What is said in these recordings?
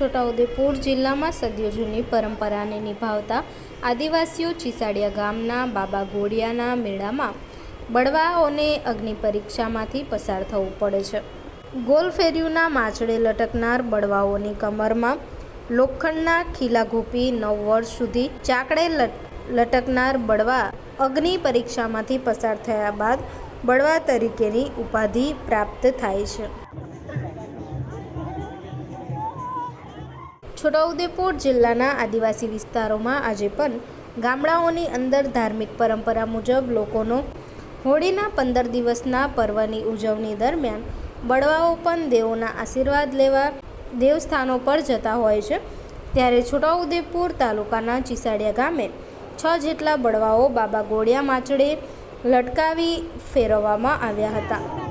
છોટાઉદેપુર જિલ્લામાં સદીઓ જૂની પરંપરાને નિભાવતા આદિવાસીઓ ચીસાડિયા ગામના, બાબા ગોડિયાના મેળામાં બળવાઓને અગ્નિ પરીક્ષામાંથી પસાર થવું પડે છે. ગોલ માછડે લટકનાર બળવાઓની કમરમાં લોખંડના ખીલા ઘૂપી નવ વર્ષ સુધી ચાકડે લટ- લટકનાર બળવા અગ્નિ પરીક્ષામાંથી પસાર થયા બાદ બળવા તરીકેની ઉપાધિ પ્રાપ્ત થાય છે. છોટાઉદેપુર જિલ્લાના આદિવાસી વિસ્તારોમાં આજે પણ ગામડાઓની અંદર ધાર્મિક પરંપરા મુજબ લોકોનો હોળીના પંદર દિવસના પર્વની ઉજવણી દરમિયાન બળવાઓ પણ દેવોના આશીર્વાદ લેવા દેવસ્થાનો પર જતા હોય છે. ત્યારે છોટાઉદેપુર તાલુકાના ચીસાડિયા ગામે છ જેટલા બળવાઓ બાબા ગોળિયા માચડે લટકાવી ફેરવવામાં આવ્યા હતા.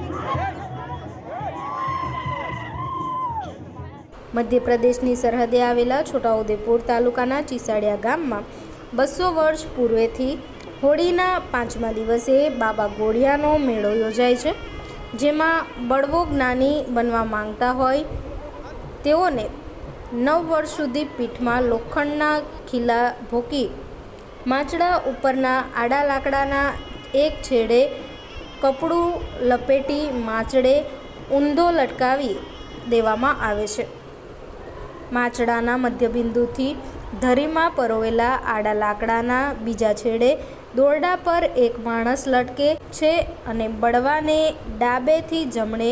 મધ્યપ્રદેશની સરહદે આવેલા છોટાઉદેપુર તાલુકાના ચીસાડિયા ગામમાં બસો વર્ષ પૂર્વેથી હોળીના પાંચમા દિવસે બાબા ગોળિયાનો મેળો યોજાય છે, જેમાં બળવો જ્ઞાની બનવા માંગતા હોય તેઓને નવ વર્ષ સુધી પીઠમાં લોખંડના ખીલા ભોકી, માચડા ઉપરના આડા લાકડાના એક છેડે કપડું લપેટી, માચડે ઊંધો લટકાવી દેવામાં આવે છે. માચડાના મધ્યબિંદુથી ધરીમાં પરોવેલા આડા લાકડાના બીજા છેડે દોરડા પર એક માણસ લટકે છે અને બળવાને ડાબેથી જમણે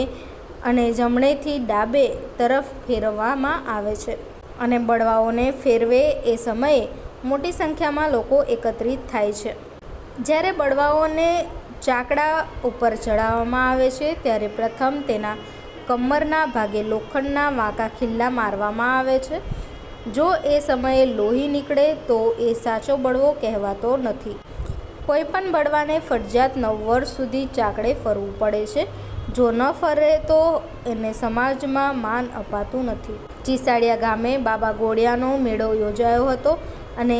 અને જમણેથી ડાબે તરફ ફેરવવામાં આવે છે અને બળવાઓને ફેરવે એ સમયે મોટી સંખ્યામાં લોકો એકત્રિત થાય છે. જ્યારે બળવાઓને ચાકડા ઉપર ચડાવવામાં આવે છે, ત્યારે પ્રથમ તેના કમરના ભાગે લોખંડના વાંકા ખિલ્લા મારવામાં આવે છે. જો એ સમયે લોહી નીકળે તો એ સાચો બળવો કહેવાતો નથી. કોઈપણ બળવાને ફરજિયાત નવ વર્ષ સુધી ચાકડે ફરવું પડે છે. જો ન ફરે તો એને સમાજમાં માન અપાતું નથી. ચીસાડિયા ગામે બાબા ગોળિયાનો મેળો યોજાયો હતો અને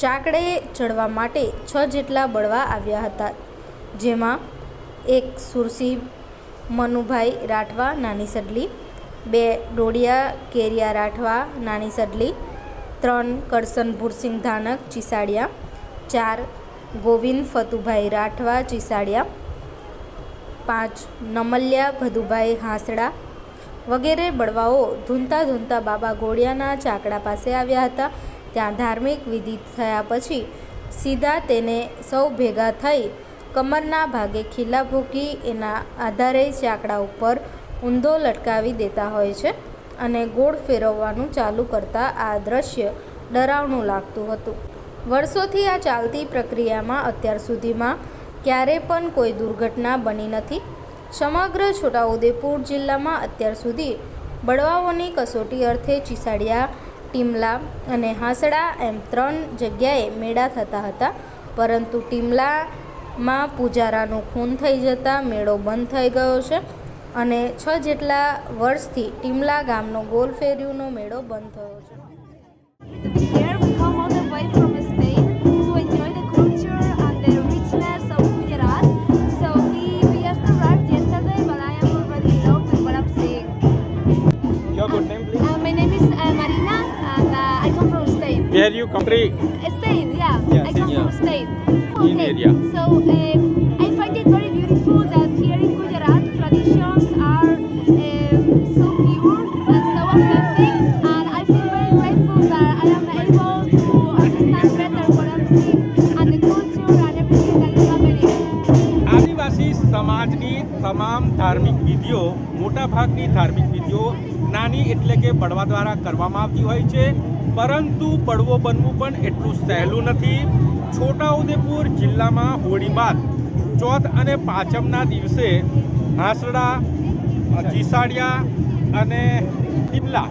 ચાકડે ચડવા માટે છ જેટલા બળવા આવ્યા હતા. જેમાં એક સુરસી મનુભાઈ રાઠવા, નાની સડલી. બે ડોડિયા, કેરિયા રાઠવા, નાની સડલી. ત્રણ કરસન ભૂરસિંહ ધાનક, ચીસાડિયા. ચાર ગોવિંદ ફતુભાઈ રાઠવા, ચીસાડિયા. પાંચ નમલ્યા, ભદુભાઈ હાંસડા. વગેરે બળવાઓ ધૂનતા ધૂનતા બાબા ગોળિયાના ચાકડા પાસે આવ્યા હતા. ત્યાં ધાર્મિક વિધિ થયા પછી સીધા તેને સૌ ભેગા થઈ કમરના ભાગે ખીલા ભૂકી એના આધારે ચાકડા ઉપર ઊંધો લટકાવી દેતા હોય છે અને ગોળ ફેરવવાનું ચાલુ કરતા આ દ્રશ્ય ડરાવનું લાગતું હતું. વર્ષોથી આ ચાલતી પ્રક્રિયામાં અત્યાર સુધીમાં ક્યારે પણ કોઈ દુર્ઘટના બની નથી. સમગ્ર છોટાઉદેપુર જિલ્લામાં અત્યાર સુધી બળવાઓની કસોટી અર્થે ચીસાડિયા, ટીમલા અને હાંસડા એમ ત્રણ જગ્યાએ મેળા થતા હતા, પરંતુ ટીમલામાં પૂજારાનું ખૂન થઈ જતાં મેળો બંધ થઈ ગયો છે અને છ જેટલા વર્ષથી ટીમલા ગામનો ગોલ ફેર્યુનો મેળો બંધ થયો છે Where you come Spain. Uh, uh, uh? Spain, yeah. Yes, I come yeah. from Spain. In area. So um, I find it very beautiful that here in Gujarat traditions are um, so pure and so authentic, and I feel very grateful that I am able to understand better what I'm seeing and the culture and everything that is happening. આદિવાસી સમાજની તમામ ધાર્મિક વિધિઓ મોટાભાગની ધાર્મિક વિધિઓ નાની એટલે કે બળવા દ્વારા કરવામાં આવતી હોય છે પરંતુ બળવો બનવું પણ એટલું સહેલું નથી છોટાઉદેપુર જિલ્લામાં હોળી બાદ ચોથ અને પાંચમના દિવસે હાંસડા, જીસાડિયા અને ટીમલા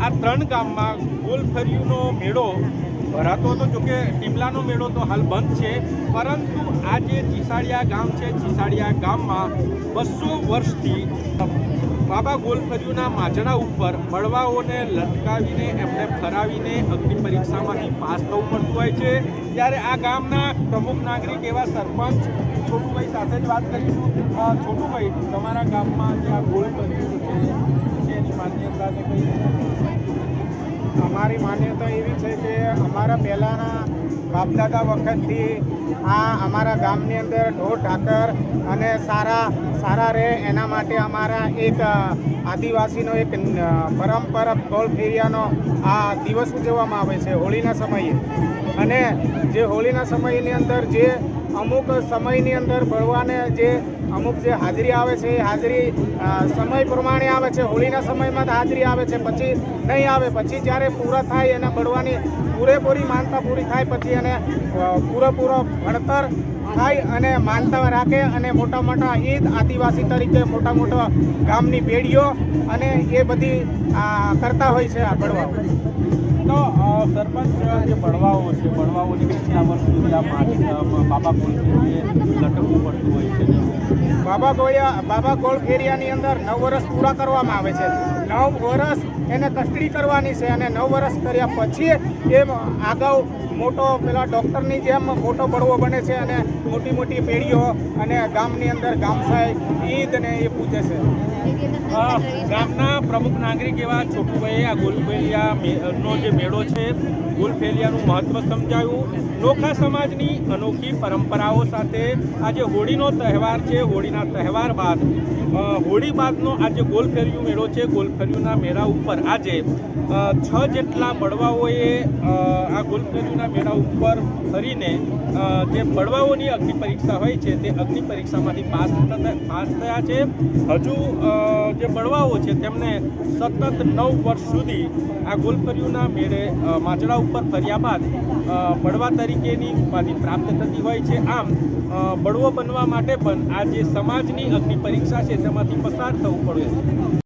આ ત્રણ ગામમાં ગોલફર્યુનો મેળો ભરાતો હતો. જોકે ટીમલાનો મેળો તો હાલ બંધ છે. પરંતુ આ જે ચીસાડિયા ગામ છે ચીસાડિયા ગામમાં બસો વર્ષથી બાબા ગોલફર્યુના માજણા ઉપર બળવાઓને લટકાવીને એમને ફરાવીને અગ્નિ પરીક્ષામાંથી પાસ થવું પડતું હોય છે. ત્યારે આ ગામના પ્રમુખ નાગરિક એવા સરપંચ છોટુભાઈ સાથે જ વાત કરીશું. છોટુભાઈ, તમારા ગામમાં જે આ ગોલફર્યુ છે, એની માન્યતા ને કઈ અમારી માન્યતા એવી છે કે અમારા પહેલાંના બાપદાદા વખતથી આ અમારા ગામની અંદર ઢોર, ઢાકર અને સારા સારા રહે એના માટે અમારા એક આદિવાસીનો એક પરંપરા ગોળ ફેરિયાનો આ દિવસ ઉજવવામાં આવે છે હોળીના સમયે. અને જે હોળીના સમયની અંદર જે અમુક સમયની અંદર ભરવાને જે અમુક જે હાજરી આવે છે, એ હાજરી સમય પ્રમાણે આવે છે. હોળીના સમયમાં હાજરી આવે છે, પછી નહીં આવે. પછી જ્યારે પૂરા થાય એને બળવાની પૂરેપૂરી માનતા પૂરી થાય, પછી એને પૂરેપૂરો ભણતર થાય અને માનતા રાખે અને મોટા મોટા ઈદ આદિવાસી તરીકે મોટા મોટા ગામની પેઢીઓ અને એ બધી કરતા હોય છે આ બળવાઓ તો સરપંચ જે બળવાઓ છે બળવાઓની કેટલા વર્ષ સુધી આ બાબા કોલથી લટકવું પડતું હોય છે? બાબા ગોળિયા, બાબા ગોળ ફેરિયાની અંદર નવ વર્ષ પૂરા કરવામાં આવે છે. નવ વર્ષ એને કસ્ટડી કરવાની છે અને નવ વર્ષ કર્યા પછી એ આગળ મોટો પેલા ડૉક્ટરની જેમ મોટો બળવો બને છે અને મોટી મોટી પેઢીઓ અને ગામની અંદર ગામસાઈ ઈદ ને એ પૂજે છે. ગામના પ્રમુખ નાગરિક એવા છોટુભાઈએ આ ગુલફેલિયા નો જે મેળો છે, ગુલફેલિયાનું મહત્ત્વ સમજાવ્યું નોખા સમાજની અનોખી પરંપરાઓ સાથે આજે હોળીનો તહેવાર છે. હોળીના તહેવાર બાદ હોળી બાદનો આજે ગોલફેરિયું મેળો છે ગોલફેરિયુંના મેળા ઉપર આજે છ જેટલા બળવાઓએ આ ગોલફેરિયુંના મેળા ઉપર ફરીને જે બળવાઓની અગ્નિ પરીક્ષા હોય છે તે અગ્નિ પરીક્ષામાંથી પાસ પાસ થયા છે. હજુ જે બળવાઓ છે તેમને સતત નવ વર્ષ સુધી આ ગોલફરિયુના મેળે માજડા ઉપર ફર્યા બાદ બળવા તરીકેની ઉપાધિ પ્રાપ્ત થતી હોય છે. આમ બળવો બનવા માટે પણ આ જે સમાજની અગ્નિ પરીક્ષા છે તેમાંથી પસાર થવું પડે છે.